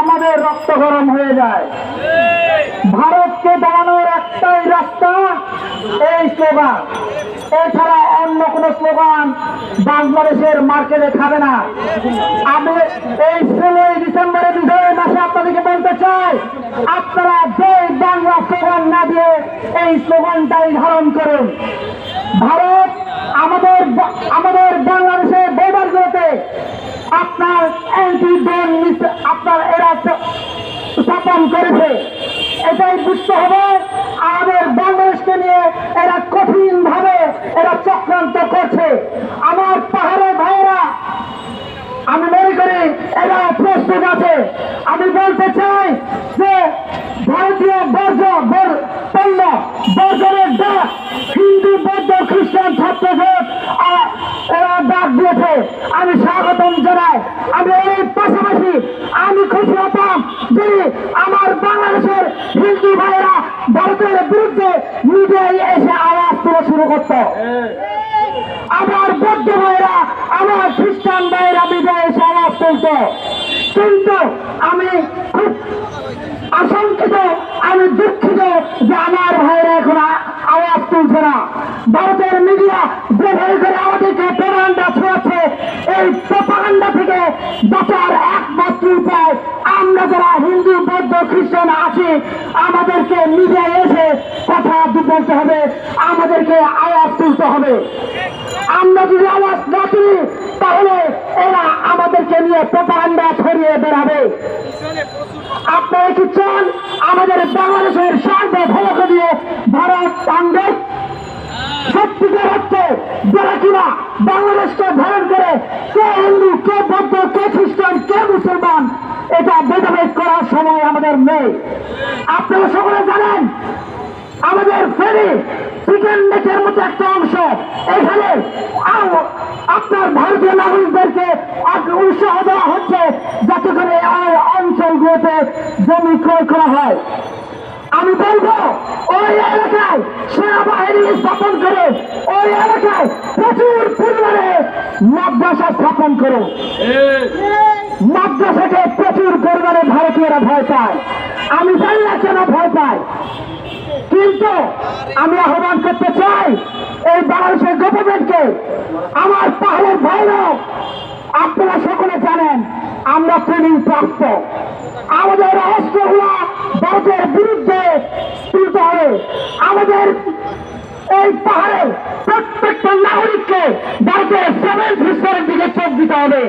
আমাদের রক্ত গরম হয়ে যায়। ভারতকে দাঁড়ানোর একটাই রাস্তা এই স্লোগান। এছাড়া অন্য কোনো স্লোগান বাংলাদেশের মার্কেটে খাবে না। আমি এই ষোলোই ডিসেম্বরের বিজয় মাসে আপনাদেরকে বলতে চাই আপনারা যে বাংলা স্লোগান না দিয়ে এই স্লোগানটাই ধারণ করুন। ভারত আমাদের আমাদের বাংলাদেশের বর্ডারগুলোতে আপনার অ্যান্টি ড্রোন আপনার এরা স্থাপন করেছে। এটাই বুঝতে হবে, আমাদের বাংলাদেশকে নিয়ে এরা কঠিন ভাবে এরা চক্রান্ত করছে। আমার পাহাড়ের ভাইয়েরা, আমি মনে করি এরা প্রস্তুত আছে। আমি বলতে চাই যে ভারতীয় বর্জ্য বর- ডাক দিয়েছে। আমি স্বাগতম জানাই। আমি এর পাশাপাশি আমি খুশি হতাম যদি আমার বাংলাদেশের হিন্দু ভাইয়েরা ভারতের বিরুদ্ধে মিডিয়ায় এসে আওয়াজ তুলে শুরু করতো। আমার বৌদ্ধ ভাইরা আমার খ্রিস্টান ভাইরা বিজয় এসে আওয়াজ তুলত। কিন্তু আমি খুব আশঙ্কিত, আমি দুঃখিত যে আমার ভাইরা এখন আওয়াজ তুলছে না। ভারতের মিডিয়া যেভাবে এই প্রপাগান্ডা থেকে বাঁচার একমাত্র উপায়, আমরা যারা হিন্দু, বৌদ্ধ, খ্রিস্টান আছি, আমাদেরকে মিডিয়ায় এসে কথা বলতে হবে, আমাদেরকে আওয়াজ তুলতে হবে। আমরা যদি আওয়াজ না তুলি, তাহলে এরা আমাদেরকে নিয়ে প্রপাগান্ডা ছড়িয়ে বেড়াবে। আপনারা কি চান আমাদের বাংলাদেশের সার্বভৌমত্ব দিয়ে ভারত সত্যিকার হচ্ছে যারা কিনা বাংলাদেশকে ধারণ করে কে হিন্দু, কে বৌদ্ধ, কে খ্রিস্টান, কে মুসলমান, এটা ভেদাভেদ করার সময় আমাদের নেই। আপনারা সকলে জানেন, আমাদের ফেরি চিকেন নেকের মতো একটা অংশ, এখানে আপনার ভারতীয় নাগরিকদেরকে উৎসাহ দেওয়া হচ্ছে, যাতে করে অঞ্চলগুলোতে জমি ক্রয় করা হয়। আমি বলব, ওই এলাকায় সেনাবাহিনী স্থাপন করে, ওই এলাকায় প্রচুর পরিমাণে মাদ্রাসা স্থাপন করো। মাদ্রাসাকে প্রচুর পরিমাণে ভারতীয়রা ভয় পায়। আমি জানি না কেন ভয় পায়। কিন্তু আমি আহ্বান করতে চাই, এই বাংলাদেশের গভর্নমেন্টকে আমার পাহাড়ের ভাইরা আপনারা সকলে জানেন, আমরা ট্রেনিং প্রাপ্ত আমাদের অস্ত্রগুলা ভারতের বিরুদ্ধে তুলতে হবে আমাদের এই পাহাড়ে প্রত্যেকটা নাগরিককে ভারতের সেভেন সিস্টারের দিকে চোখ দিতে হবে।